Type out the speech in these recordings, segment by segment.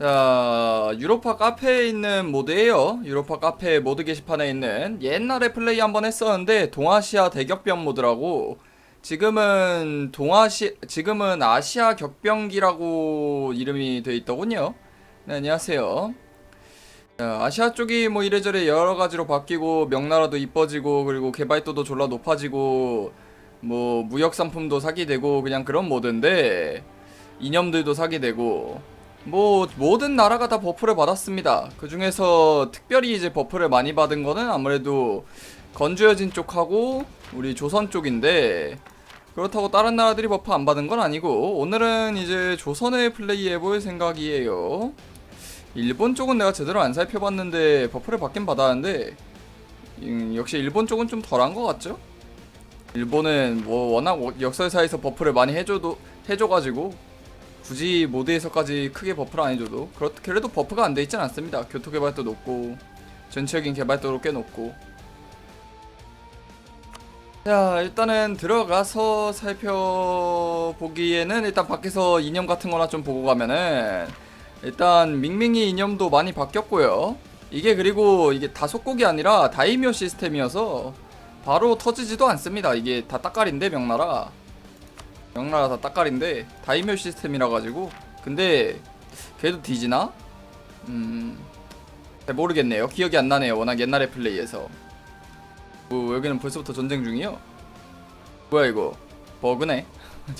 자, 유로파 카페에 있는 모드예요. 유로파 카페 모드 게시판에 있는 옛날에 플레이 한번 했었는데 동아시아 대격변 모드라고 지금은 동아시 지금은 아시아 격변기라고 이름이 돼 있더군요. 네, 안녕하세요. 자, 아시아 쪽이 뭐 이래저래 여러 가지로 바뀌고 명나라도 이뻐지고 그리고 개발도도 졸라 높아지고 뭐 무역 상품도 사기 되고 그냥 그런 모드인데 이념들도 사기 되고 뭐 모든 나라가 다 버프를 받았습니다. 그 중에서 특별히 이제 버프를 많이 받은 거는 아무래도 건주여진 쪽하고 우리 조선 쪽인데 그렇다고 다른 나라들이 버프 안 받은 건 아니고 오늘은 이제 조선을 플레이해 볼 생각이에요. 일본 쪽은 내가 제대로 안 살펴봤는데 버프를 받긴 받았는데 음, 역시 일본 쪽은 좀 덜한 것 같죠? 일본은 뭐 워낙 역설사에서 버프를 많이 해줘도 해줘가지고 굳이 모드에서까지 크게 버프를 안 해줘도 그렇 그래도 버프가 안 돼 있진 않습니다. 교토 개발도 높고 전체적인 개발도도 꽤 높고. 자 일단은 들어가서 살펴보기에는 일단 밖에서 이념 같은 거나 좀 보고 가면은 일단 밍밍이 이념도 많이 바뀌었고요. 이게 그리고 이게 다속곡이 아니라 다이묘 시스템이어서 바로 터지지도 않습니다. 이게 다 따까리인데 명나라. 명나라 다 따까리인데 다이묘 시스템이라 가지고 근데 걔도 뒤지나? 음. 잘 모르겠네요. 기억이 안 나네요. 워낙 옛날에 플레이해서. 뭐 여기는 벌써부터 전쟁 중이요? 뭐야 이거? 버그네.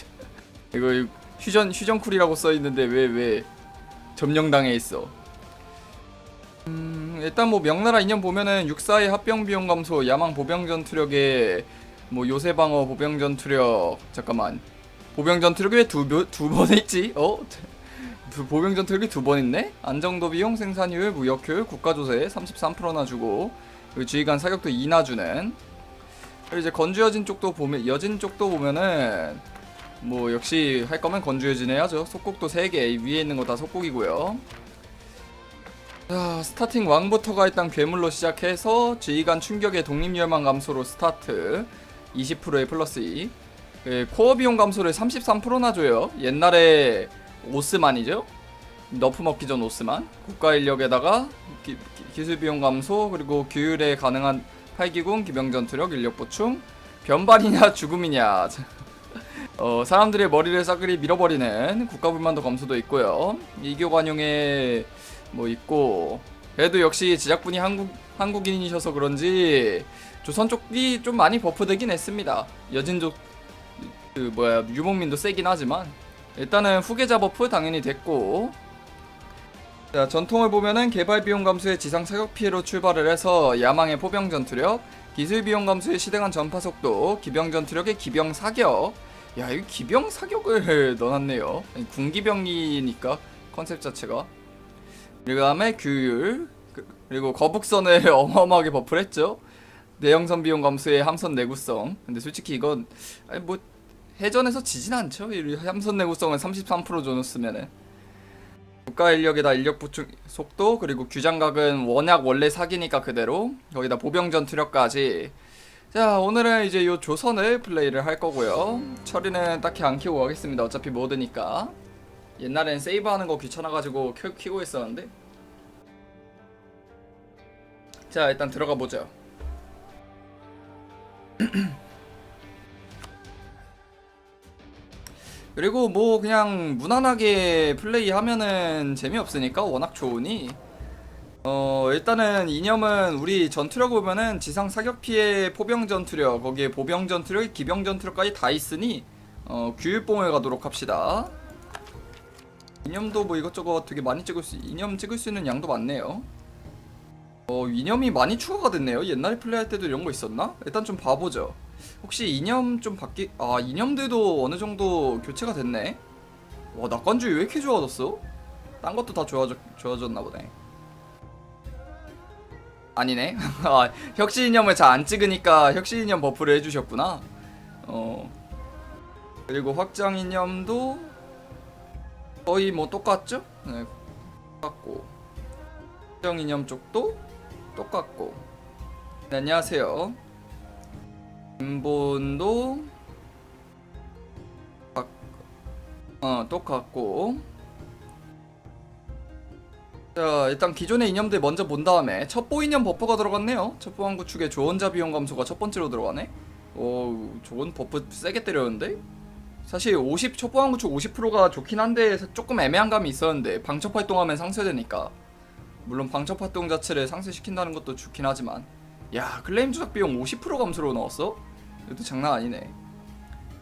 이거 휴전 휴전 쿨이라고 써 있는데 왜 왜 점령당해 있어? 음, 일단 뭐 명나라 인연 보면은 육사의 합병 비용 감소, 야망 보병 전투력에 뭐 요새 방어 보병 전투력 잠깐만 보병 전투력이 왜두두 번 했지? 어? 두, 보병 전투력이 두번 있네? 안정도 비용, 생산율, 무역효율, 국가조세 33%나 주고 지휘관 사격도 2나 주는 그리고 이제 건주여진 쪽도 보면 여진 쪽도 보면은 뭐 역시 할 거면 건주여진 해야죠. 속국도 3개 위에 있는 거 다 속국이고요. 자 스타팅 왕부터가 일단 괴물로 시작해서 지휘관 충격의 독립열망 감소로 스타트 20%의 플러스 2 그 코어 비용 감소를 33%나 줘요. 옛날에 오스만이죠. 너프 먹기 전 오스만 국가 인력에다가 기, 술 비용 감소 그리고 규율에 가능한 8기군 기병 전투력 인력 보충 변발이냐 죽음이냐 어, 사람들의 머리를 싸그리 밀어버리는 국가 불만도 감소도 있고요. 이교 관용에 뭐 있고 그래도 역시 제작분이 한국 한국인이셔서 그런지 조선 쪽이 좀 많이 버프되긴 했습니다. 여진족 그 뭐야 유목민도 세긴 하지만 일단은 후계자 버프 당연히 됐고. 자 전통을 보면은 개발 비용 감소의 지상 사격 피해로 출발을 해서 야망의 포병 전투력 기술 비용 감소의 시대간 전파 속도 기병 전투력의 기병 사격. 야 이거 기병 사격을 넣어놨네요. 아니, 군기병이니까 컨셉 자체가. 그리고 다음에 규율 그- 그리고 거북선을 어마어마하게 버프를 했죠. 내영선 비용 감소의 함선 내구성. 근데 솔직히 이건 아니 뭐 해전에서 지진 않죠? 이 함선 내구성을 33% 줘놓으면은. 국가 인력에다 인력 보충 속도 그리고 규장각은 워낙 원래 사기니까 그대로 거기다 보병 전투력까지. 자 오늘은 이제 요 조선을 플레이를 할 거고요. 처리는 딱히 안 키우고 가겠습니다. 어차피 모드니까. 옛날엔 세이브하는 거 귀찮아가지고 켜, 키고 있었는데. 자 일단 들어가 보죠 그리고 뭐 그냥 무난하게 플레이하면은 재미없으니까 워낙 좋으니. 어 일단은 이념은 우리 전투력 보면은 지상 사격 피해 포병 전투력 거기에 보병 전투력 기병 전투력까지 다 있으니 어 규율봉을 가도록 합시다. 이념도 뭐 이것저것 되게 많이 찍을 수 이념 찍을 수 있는 양도 많네요. 어 이념이 많이 추가가 됐네요. 옛날에 플레이할 때도 이런 거 있었나? 일단 좀 봐보죠 혹시 이념 좀 바뀌 아 이념들도 어느 정도 교체가 됐네? 와 낙관주의 왜 이렇게 좋아졌어? 딴 것도 다 좋아졌, 좋아졌나 보네. 아니네. 아 혁신 이념을 잘 안 찍으니까 혁신 이념 버프를 해주셨구나. 어. 그리고 확장 이념도 거의 뭐 똑같죠? 네 똑같고. 확장 이념 쪽도 똑같고. 네, 안녕하세요 근본도 각- 어 똑같고. 자 일단 기존의 이념들 먼저 본 다음에 첩보 이념 버프가 들어갔네요. 첩보 왕 구축의 조언자 비용 감소가 첫 번째로 들어가네. 오 좋은 버프 세게 때렸는데? 사실 50 첩보 왕 구축 50%가 좋긴 한데 조금 애매한 감이 있었는데 방첩 활동하면 상쇄되니까. 물론 방첩 활동 자체를 상쇄시킨다는 것도 좋긴 하지만. 야 클레임 조작 비용 50% 감소로 나왔어? 이것도 장난 아니네.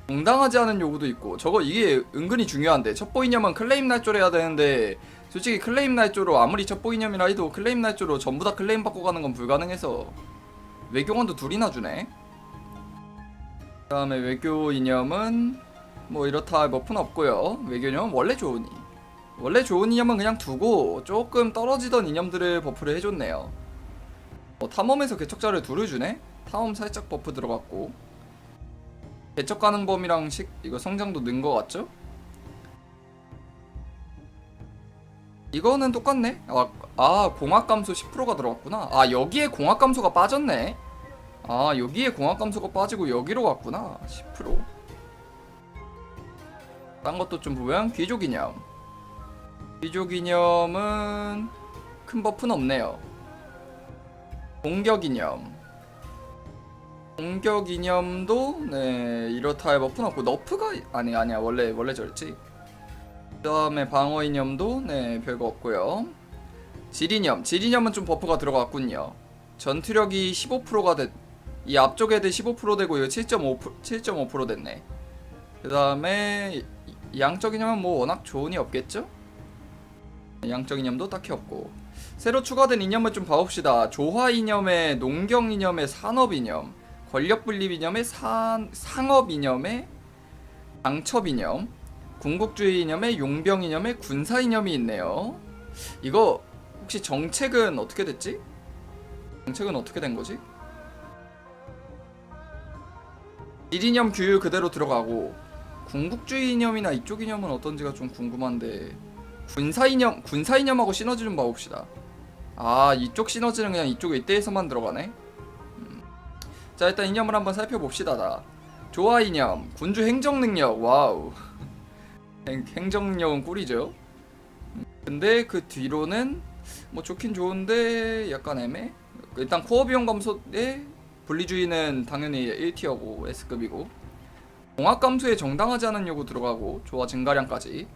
정당하지 않은 요구도 있고 저거 이게 은근히 중요한데 첩보 이념은 클레임 날조를 해야 되는데 솔직히 클레임 날조로 아무리 첩보 이념이라 해도 클레임 날조로 전부 다 클레임 받고 가는 건 불가능해서 외교관도 둘이나 주네. 그 다음에 외교 이념은 뭐 이렇다 할 버프는 없고요. 외교 이념은 원래 좋으니 원래 좋은 이념은 그냥 두고 조금 떨어지던 이념들을 버프를 해줬네요. 어, 탐험에서 개척자를 둘을 주네? 탐험 살짝 버프 들어갔고 개척 가는 범위랑 식 이거 성장도 는 거 같죠? 이거는 똑같네. 아, 아 공학 감소 10%가 들어갔구나. 아 여기에 공학 감소가 빠졌네. 아 여기에 공학 감소가 빠지고 여기로 갔구나. 10%. 딴 것도 좀 보면 귀족 이념. 귀족 이념은 큰 버프는 없네요. 공격 이념. 공격 이념도 네 이렇다 할 버프는 없고 너프가 아니 아니야 원래 원래 저랬지. 그다음에 방어 이념도 네 별거 없고요. 질 이념은 좀 버프가 들어갔군요. 전투력이 15%가 됐. 이 앞쪽 애들 15% 되고 이거 7.5% 7.5% 됐네. 그 다음에 이- 양적 이념은 뭐 워낙 좋은 이 없겠죠? 양적 이념도 딱히 없고 새로 추가된 이념을 좀 봐봅시다. 조화 이념의 농경 이념의 산업 이념, 권력 분립 이념의 산 상업 이념의 방첩 이념, 군국주의 이념의 용병 이념의 군사 이념이 있네요. 이거 혹시 정책은 어떻게 됐지? 정책은 어떻게 된 거지? 일이념 규율 그대로 들어가고 군국주의 이념이나 이쪽 이념은 어떤지가 좀 궁금한데 군사 이념 군사 이념하고 시너지 좀 봐봅시다. 아 이쪽 시너지는 그냥 이쪽에 이때에서만 들어가네. 음. 자 일단 이념을 한번 살펴봅시다. 나 조화 이념 군주 행정 능력 와우 행, 행정 능력은 꿀이죠. 음, 근데 그 뒤로는 뭐 좋긴 좋은데 약간 애매. 일단 코어 비용 감소에 분리주의는 당연히 1티어고 S급이고 공학 감소에 정당하지 않은 요구 들어가고 조화 증가량까지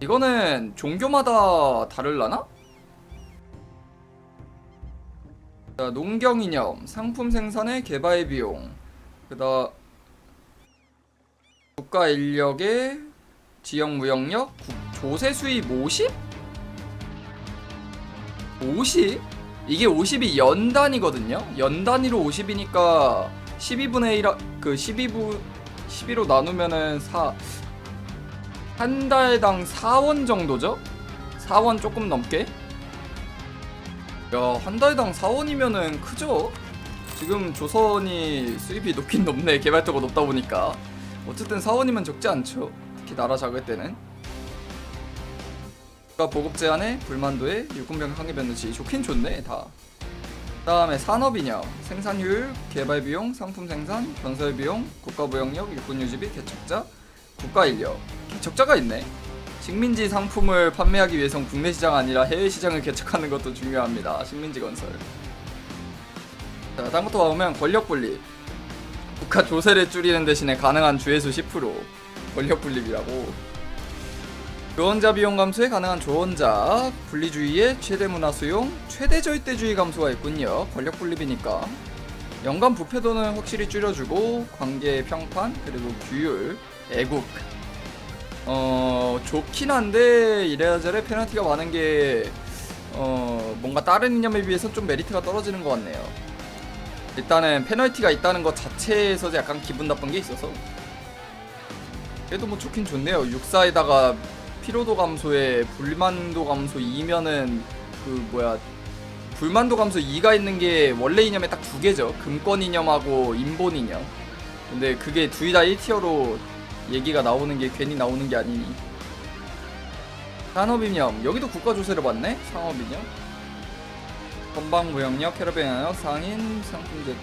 이거는 종교마다 다를라나? 농경 이념, 상품 생산의 개발 비용, 그다 국가 인력의 지역 무역력, 국- 조세 수입 50? 50? 이게 50이 연 단위거든요. 연 단위로 50이니까 12분의 1, 그 12부 12로 나누면은 4, 한 달당 4원 정도죠? 4원 조금 넘게? 야, 한 달당 4원이면은 크죠? 지금 조선이 수입이 높긴 높네. 개발도가 높다 보니까. 어쨌든 4원이면 적지 않죠. 특히 나라 작을 때는. 보급 제한에 불만도에 육군병 상계 변두치 좋긴 좋네 다. 그다음에 산업 이념, 생산 효율, 개발 비용, 상품 생산, 건설 비용, 국가 무역력, 육군 유지비, 개척자, 국가 인력. 개척자가 있네. 식민지 상품을 판매하기 위해선 국내 시장 아니라 해외 시장을 개척하는 것도 중요합니다. 식민지 건설. 자, 것도 봐보면 권력 분립. 국가 조세를 줄이는 대신에 가능한 주회수 10% 권력 분립이라고. 조언자 비용 감소에 가능한 조언자 분리주의의 최대 문화 수용 최대 절대주의 감소가 있군요 권력 분립이니까 연간 부패도는 확실히 줄여주고 관계 평판 그리고 규율 애국 어 좋긴 한데 이래저래 페널티가 많은 게 어, 뭔가 다른 이념에 비해서 좀 메리트가 떨어지는 것 같네요. 일단은 페널티가 있다는 것 자체에서 약간 기분 나쁜 게 있어서. 그래도 뭐 좋긴 좋네요. 육사에다가 피로도 감소에 불만도 감소 2면은 그 뭐야 불만도 감소 2가 있는 게 원래 이념에 딱 두 개죠. 금권 이념하고 인본 이념. 근데 그게 둘 다 1티어로 얘기가 나오는 게 괜히 나오는 게 아니니 산업 이념 여기도 국가 조세를 받네 상업 이념 건방 무역력 캐러밴 이념 상인 상품들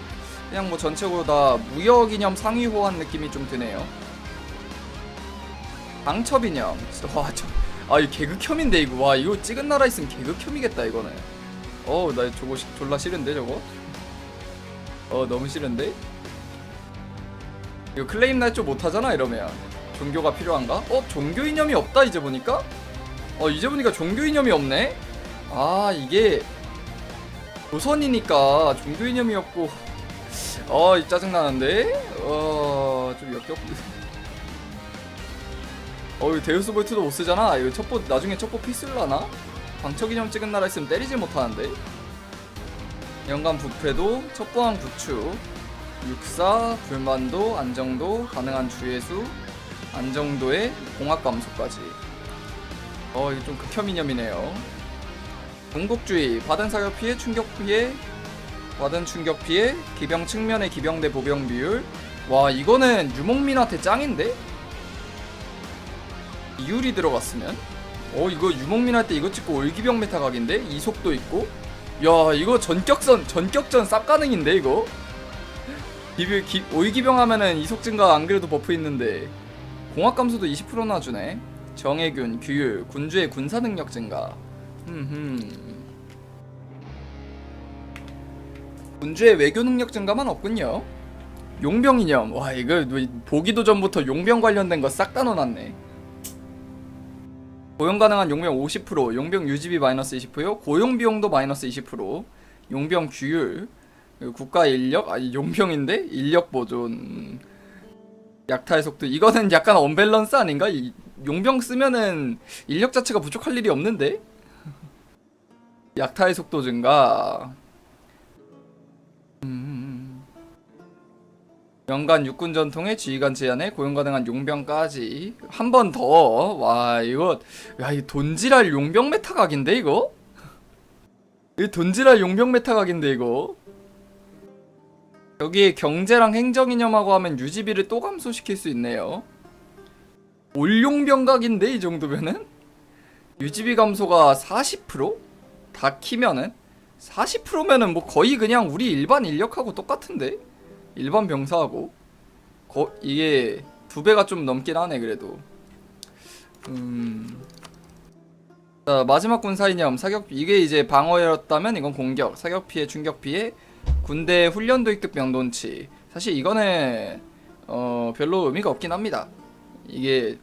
그냥 뭐 전체적으로 다 무역 이념 상위 호환 느낌이 좀 드네요 방첩 이념 와, 저, 아, 이 개극혐인데 이거. 와, 이거 찍은 나라 있으면 개극혐이겠다 이거는. 어우, 나 저거 시- 졸라 싫은데 저거. 어, 너무 싫은데. 이거 클레임 날 줄 못하잖아 이러면. 종교가 필요한가? 어, 종교 이념이 없다 이제 보니까. 어, 이제 보니까 종교 이념이 없네. 아, 이게 조선이니까 종교 이념이 없고. 어, 이 짜증 나는데. 어, 좀 역겹. 어, 이 데우스 볼트도 못 쓰잖아. 이거 첩보 나중에 첩보 필수려나? 방척 이념 찍은 나라 있으면 때리질 못하는데. 연간 부패도 첩보항 구축, 육사, 불만도, 안정도, 가능한 주의수, 안정도의 공학 감소까지. 어, 이거 좀 극혐 이념이네요. 공국주의, 받은 사격 피해, 충격 피해, 받은 충격 피해, 기병 측면의 기병 대 보병 비율. 와, 이거는 유목민한테 짱인데? 이율이 들어갔으면 어 이거 유목민 할 때 이거 찍고 올기병 메타 각인데 이속도 있고 야 이거 전격선 전격전 쌉 가능인데 이거 기비, 기, 올기병 하면은 이속 증가 안 그래도 버프 있는데 공학 감소도 20%나 주네 정예균 규율 군주의 군사 능력 증가 흠흠 군주의 외교 능력 증가만 없군요 용병 이념 와 이거 뭐 보기도 전부터 용병 관련된 거 싹 다 넣어놨네 고용 가능한 용병 50%, 용병 유지비 마이너스 20%요. 고용 비용도 마이너스 20%. 용병 규율, 국가 인력, 아니 용병인데 인력 보존, 약탈 속도. 이거는 약간 언밸런스 아닌가? 이 용병 쓰면은 인력 자체가 부족할 일이 없는데. 약탈 속도 증가. 음. 연간 육군 전통의 지휘관 제한에 고용 가능한 용병까지 한 번 더. 와 이거 야이 돈지랄 용병 메타 각인데 이거? 이 돈지랄 용병 메타 각인데 이거? 여기에 경제랑 행정 이념하고 하면 유지비를 또 감소시킬 수 있네요. 올용병 각인데 이 정도면은 유지비 감소가 40%? 다 키면은 40%면은 뭐 거의 그냥 우리 일반 인력하고 똑같은데? 일반 병사하고 거, 이게 두 배가 좀 넘긴 하네 그래도 음. 자 마지막 군사 이념 사격 이게 이제 방어였다면 이건 공격 사격 피해 충격 피해 군대 훈련 도입급 병돈치 사실 이거는 어 별로 의미가 없긴 합니다. 이게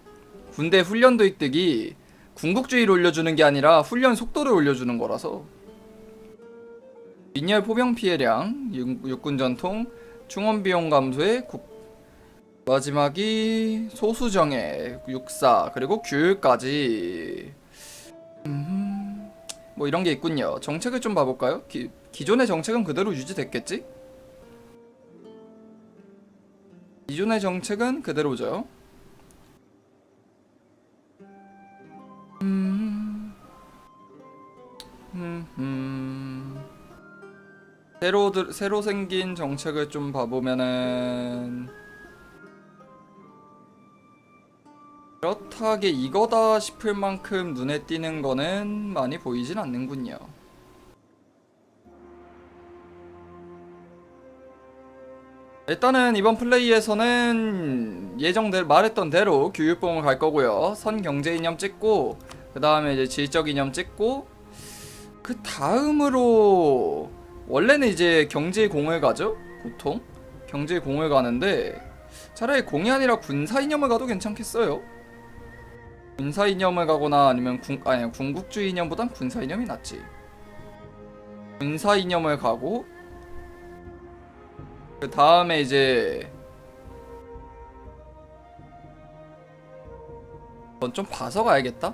군대 훈련 도입득이 군국주의를 올려주는 게 아니라 훈련 속도를 올려주는 거라서. 민열 포병 피해량 육- 육군 전통 충원 비용 감소에 국 마지막이 소수정예 육사 그리고 규율까지. 음, 뭐 이런 게 있군요. 정책을 좀 봐볼까요? 기, 기존의 정책은 그대로 유지됐겠지? 기존의 정책은 그대로죠. 음, 음, 음. 새로 들, 새로 생긴 정책을 좀 봐보면은 그렇다게 이거다 싶을 만큼 눈에 띄는 거는 많이 보이진 않는군요. 일단은 이번 플레이에서는 예정대로 말했던 대로 교육봉을 갈 거고요. 선 경제 이념 찍고 그 다음에 이제 질적 이념 찍고 그 다음으로 원래는 이제 경제 공을 가죠. 보통 경제 공을 가는데 차라리 공이 아니라 군사 이념을 가도 괜찮겠어요. 군사 이념을 가거나 아니면 군 아니 군국주의 이념보단 군사 이념이 낫지. 군사 이념을 가고 그 다음에 이제 좀 봐서 가야겠다.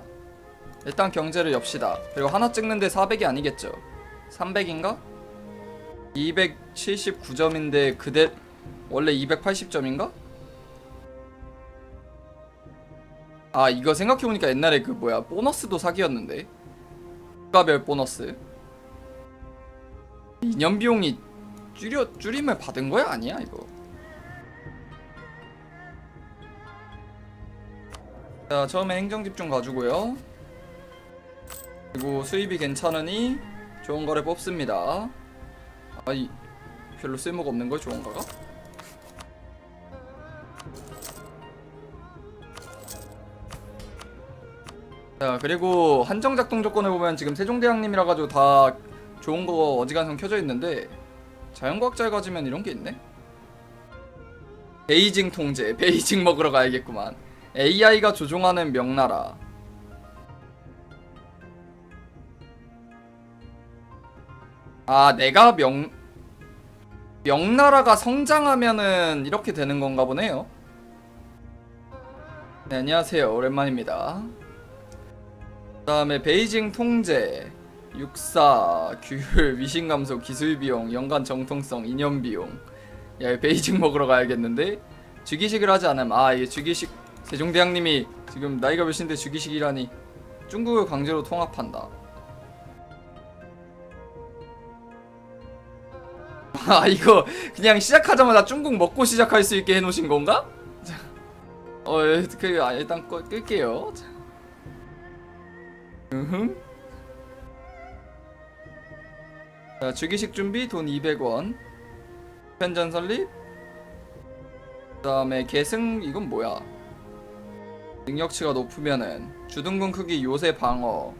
일단 경제를 엽시다. 그리고 하나 찍는데 400이 아니겠죠? 300인가? 279점인데 그대 원래 280점인가? 아 이거 생각해보니까 옛날에 그 뭐야 보너스도 사기였는데? 국가별 보너스. 이년 비용이 줄여 줄임을 받은 거야? 아니야 이거? 자 처음에 행정 집중 가지고요. 그리고 수입이 괜찮으니 좋은 거를 뽑습니다. 아이 별로 쓸모가 없는 걸 좋은 거가? 자 그리고 한정 작동 조건을 보면 지금 세종대왕님이라 가지고 다 좋은 거 어지간한 켜져 있는데 자연과학자를 가지면 이런 게 있네. 베이징 통제, 베이징 먹으러 가야겠구만. AI가 조종하는 명나라. 아 내가 명 명나라가 성장하면은 이렇게 되는 건가 보네요. 네, 안녕하세요. 오랜만입니다. 그다음에 베이징 통제, 육사, 규율, 위신 감소, 기술 비용, 연간 정통성, 이념 비용. 야, 베이징 먹으러 가야겠는데? 주기식을 하지 않으면 아, 이게 주기식 세종대왕님이 지금 나이가 몇인데 주기식이라니 중국을 강제로 통합한다. 아, 이거 그냥 시작하자마자 중국 먹고 시작할 수 있게 해 놓으신 건가? 어, 예, 그 아, 일단 꺼, 끌게요. 자. 으흠. 자, 주기식 준비 돈 200원. 편전 설립. 그다음에 계승 이건 뭐야? 능력치가 높으면은 주둔군 크기 요새 방어.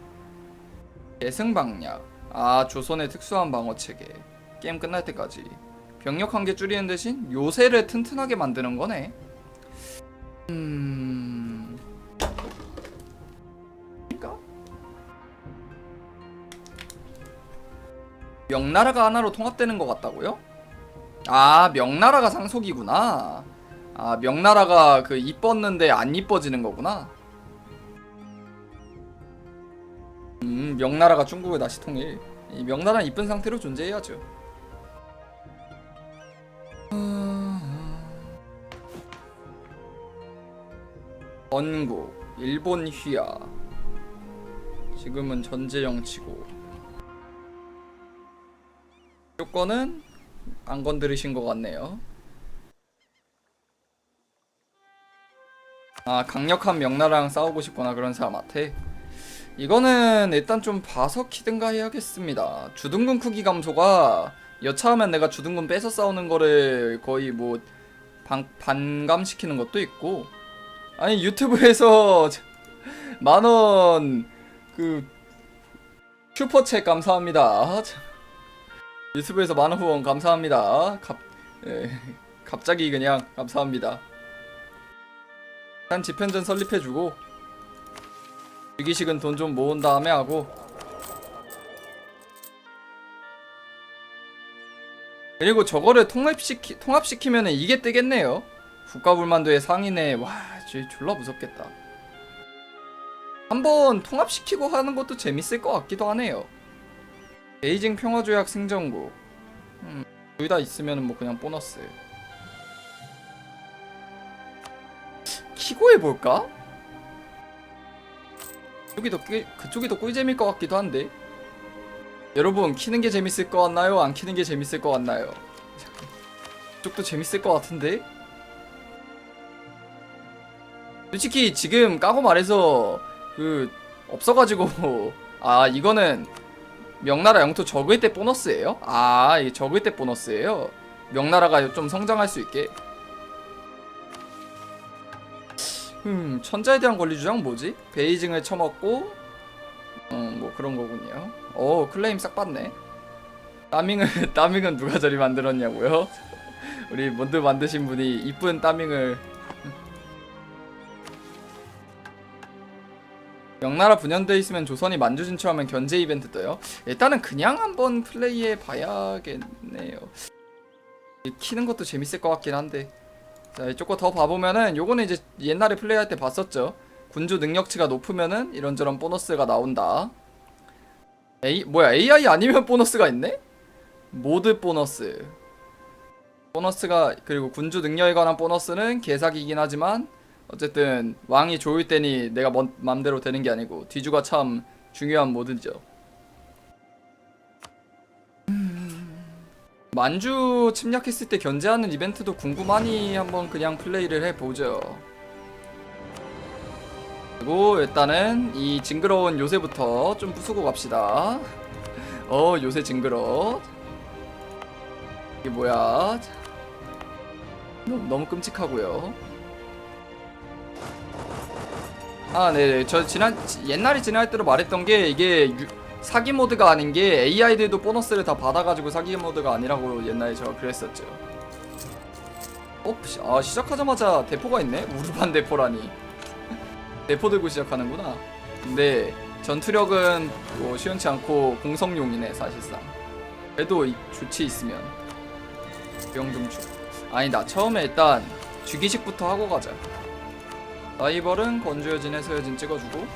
계승 방약. 아, 조선의 특수한 방어 체계. 게임 끝날 때까지. 병력 한 개 줄이는 대신 요새를 튼튼하게 만드는 거네. 음. 명나라가 하나로 통합되는 것 같다고요? 아 명나라가 상속이구나. 아 명나라가 그 이뻤는데 안 이뻐지는 거구나. 음 명나라가 중국을 다시 통일. 이 명나라는 이쁜 상태로 존재해야죠. 건국 일본 휘하 지금은 전제정치고 조건은 안 건드리신 것 같네요. 아 강력한 명나라랑 싸우고 싶거나 그런 사람한테 이거는 일단 좀 봐서 키든가 해야겠습니다. 주둔군 크기 감소가 여차하면 내가 주둔군 뺏어 싸우는 거를 거의 뭐 반, 반감시키는 것도 있고. 아니 유튜브에서 만원 그 슈퍼챗 감사합니다. 유튜브에서 만원 후원 감사합니다. 갑 예, 갑자기 그냥 감사합니다. 일단 집현전 설립해주고 위기식은 돈 좀 모은 다음에 하고 그리고 저거를 통합시키 통합시키면은 이게 뜨겠네요. 국가불만도의 상인에 와, 쟤 졸라 무섭겠다. 한번 통합시키고 하는 것도 재밌을 것 같기도 하네요. 베이징 평화조약 승전국. 음, 둘 다 있으면 뭐 그냥 보너스. 키고 해볼까? 그쪽이 더 꿀, 그쪽이 더 꿀잼일 것 같기도 한데. 여러분 키는 게 재밌을 것 같나요? 안 키는 게 재밌을 것 같나요? 이쪽도 재밌을 것 같은데? 솔직히 지금 까고 말해서 그 없어가지고 아 이거는 명나라 영토 적을 때 보너스예요? 아 이게 적을 때 보너스예요? 명나라가 좀 성장할 수 있게 음 천자에 대한 권리 주장 뭐지? 베이징을 쳐먹고 어 뭐 그런 거군요 오 클레임 싹 받네 따밍을 따밍은 누가 저리 만들었냐고요? 우리 몬드 만드신 분이 이쁜 따밍을 명나라 분연돼 있으면 조선이 만주 진출하면 견제 이벤트 떠요. 일단은 그냥 한번 플레이해 봐야겠네요. 키는 것도 재밌을 것 같긴 한데. 자 이쪽 거더 봐보면은 요거는 이제 옛날에 플레이할 때 봤었죠. 군주 능력치가 높으면은 이런저런 보너스가 나온다. A 뭐야 AI 아니면 보너스가 있네? 모드 보너스. 보너스가 그리고 군주 능력에 관한 보너스는 개사기이긴 하지만 어쨌든 왕이 좋을 때니 내가 먼, 맘대로 되는 게 아니고 뒤주가 참 중요한 모드죠. 음. 만주 침략했을 때 견제하는 이벤트도 궁금하니 한번 그냥 플레이를 해보죠. 그리고 일단은 이 징그러운 요새부터 좀 부수고 갑시다. 어 요새 징그러. 이게 뭐야? 너무 끔찍하고요. 아, 네네. 저 지난 옛날에 지날 때로 말했던 게 이게 유, 사기 모드가 아닌 게 AI들도 보너스를 다 받아가지고 사기 모드가 아니라고 옛날에 저 그랬었죠. 어, 시- 아 시작하자마자 대포가 있네. 우르반 대포라니. 대포 들고 시작하는구나. 근데 전투력은 뭐 시원치 않고 공성용이네 사실상. 그래도 이- 좋지 있으면. 병등축. 아니다. 처음에 일단 주기식부터 하고 가자. 라이벌은 건조여진 해서여진 찍어주고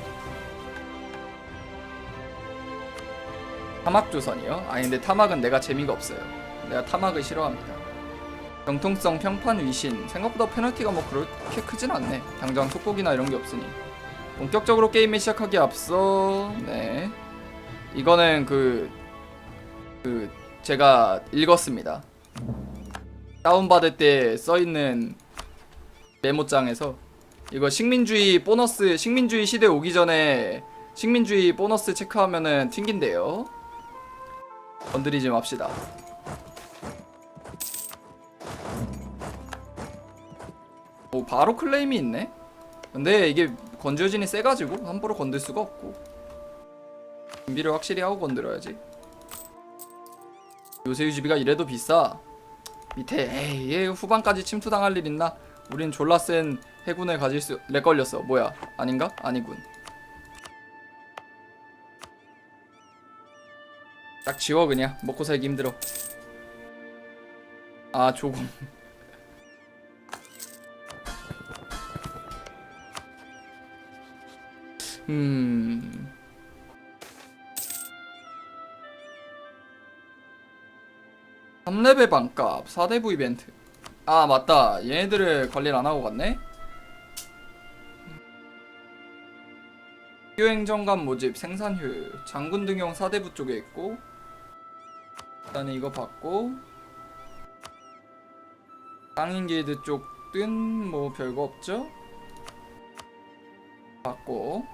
타막조선이요? 아니 근데 타막은 내가 재미가 없어요. 내가 타막을 싫어합니다. 정통성 평판 위신. 생각보다 페널티가 뭐 그렇게 크진 않네. 당장 속곡이나 이런 게 없으니. 본격적으로 게임을 시작하기에 앞서 네. 이거는 그, 그 제가 읽었습니다. 다운받을 때 써있는 메모장에서 이거 식민주의 보너스 식민주의 시대 오기 전에 식민주의 보너스 체크하면은 튕긴대요. 건드리지 맙시다. 오 바로 클레임이 있네. 근데 이게 건조진이 세가지고 함부로 건들 수가 없고 준비를 확실히 하고 건드려야지. 요새 유지비가 이래도 비싸. 밑에 에이 얘 후반까지 침투당할 일 있나? 우린 졸라 센 해군을 가질 수... 렉 걸렸어. 뭐야? 아닌가? 아니군. 딱 지워 그냥. 먹고 살기 힘들어. 아 조금. 음... 삼레벨 반값 4대부 이벤트. 아 맞다. 얘네들을 관리를 안 하고 갔네 교행정관 모집 생산 효율 장군 등용 4대부 쪽에 있고 일단은 이거 받고 땅인 길드 쪽은 뭐 별거 없죠 받고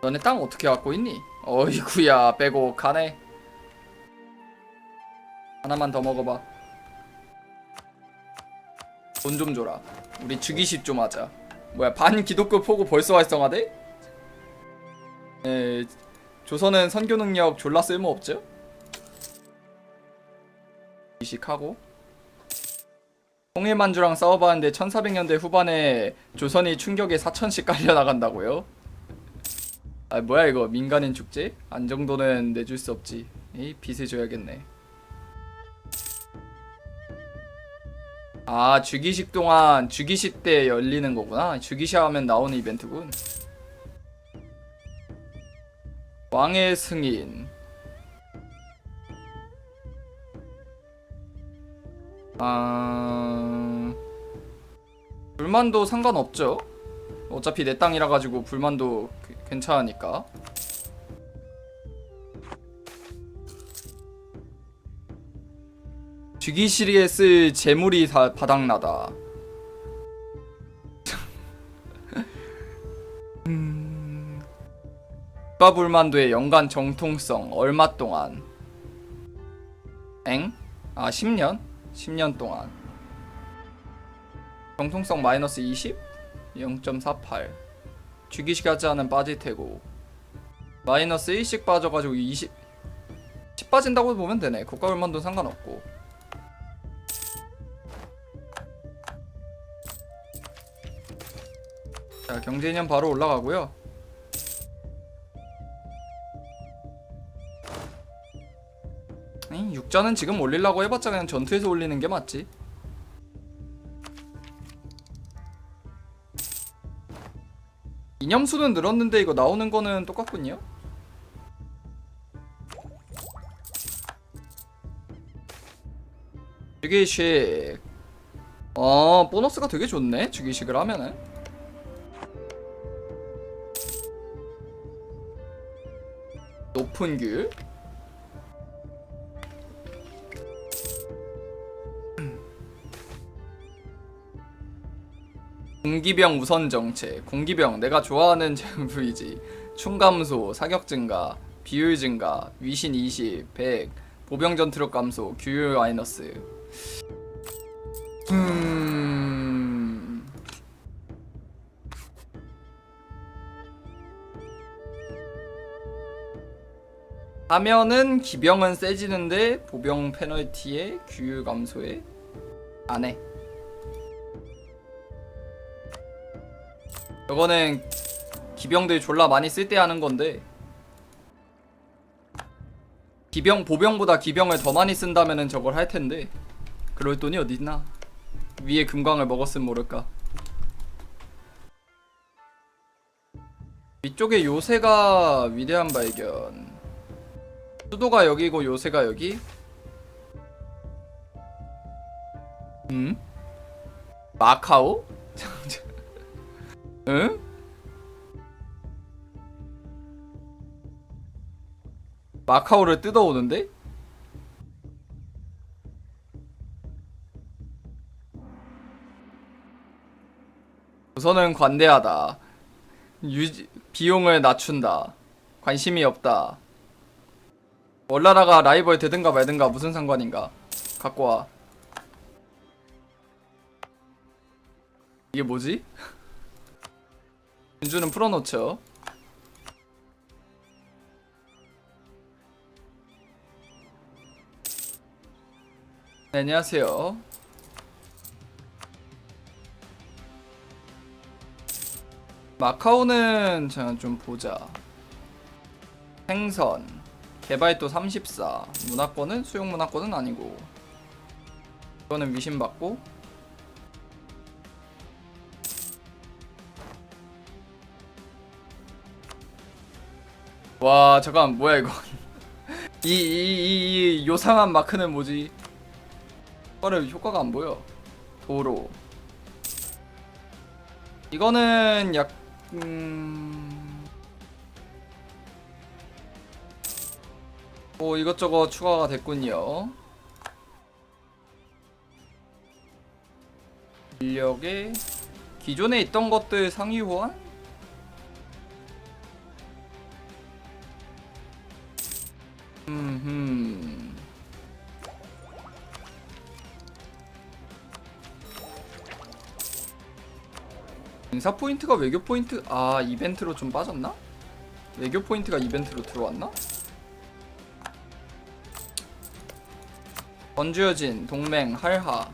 너네 땅 어떻게 갖고 있니? 어이구야 빼고 가네 하나만 더 먹어봐 돈 좀 줘라. 우리 주기식 좀 하자. 뭐야 반 기독교 포고 벌써 활성화돼? 에 조선은 선교 능력 졸라 쓸모 없죠? 주기식하고 통일만주랑 싸워봤는데 1400년대 후반에 조선이 충격에 4천씩 깔려 나간다고요? 아 뭐야 이거 민간인 축제? 안 정도는 내줄 수 없지. 이 빚을 줘야겠네. 아 주기식 동안 주기식 때 열리는 거구나. 주기식 하면 나오는 이벤트군. 왕의 승인. 아 불만도 상관없죠. 어차피 내 땅이라 가지고 불만도 그- 괜찮으니까 주기실에 쓸 재물이 다 바닥나다. 음... 국가불만도의 연간 정통성 얼마 동안? 엥? 아 10년? 10년 동안. 정통성 마이너스 20? 0.48. 주기식 하지 않은 빠질 테고. 마이너스 1씩 빠져가지고 20. 10 빠진다고 보면 되네. 국가불만도 상관없고. 자 경제인연 바로 올라가고요. 에이, 육자는 지금 올리려고 해봤자 그냥 전투에서 올리는 게 맞지. 이념수는 늘었는데 이거 나오는 거는 똑같군요. 주기식. 어 보너스가 되게 좋네 주기식을 하면은 높은 귤 공기병 우선 정책 공기병 내가 좋아하는 제품이지. 충감소 사격 증가 비율 증가 위신 20 100 보병 전투력 감소 규율 마이너스. 음 하면은 기병은 세지는데 보병 페널티에 규율 감소에 안 해. 이거는 기병들이 졸라 많이 쓸 때 하는 건데. 기병 보병보다 기병을 더 많이 쓴다면은 저걸 할 텐데. 그럴 돈이 어디 있나? 위에 금광을 먹었으면 모를까. 위쪽에 요새가 위대한 발견 수도가 여기고 요새가 여기 음? 마카오? 응? 마카오를 뜯어오는데? 우선은 관대하다. 유지, 비용을 낮춘다. 관심이 없다. 월나라가 라이벌 되든가 말든가 무슨 상관인가. 갖고 와. 이게 뭐지? 윤주는 풀어놓죠. 네, 안녕하세요. 마카오는 제가 좀 보자. 생선, 개발도 34, 문화권은 수용 문화권은 아니고. 이거는 위신 받고. 와 잠깐 뭐야 이거 이 이 이 이 요상한 마크는 뭐지? 효과를 효과가 안 보여. 도로. 이거는 약 음. 오 이것저것 추가가 됐군요. 인력에 기존에 있던 것들 상위 호환? 음. 인사 포인트가 외교 포인트 아 이벤트로 좀 빠졌나? 외교 포인트가 이벤트로 들어왔나? 권주여진 동맹 할하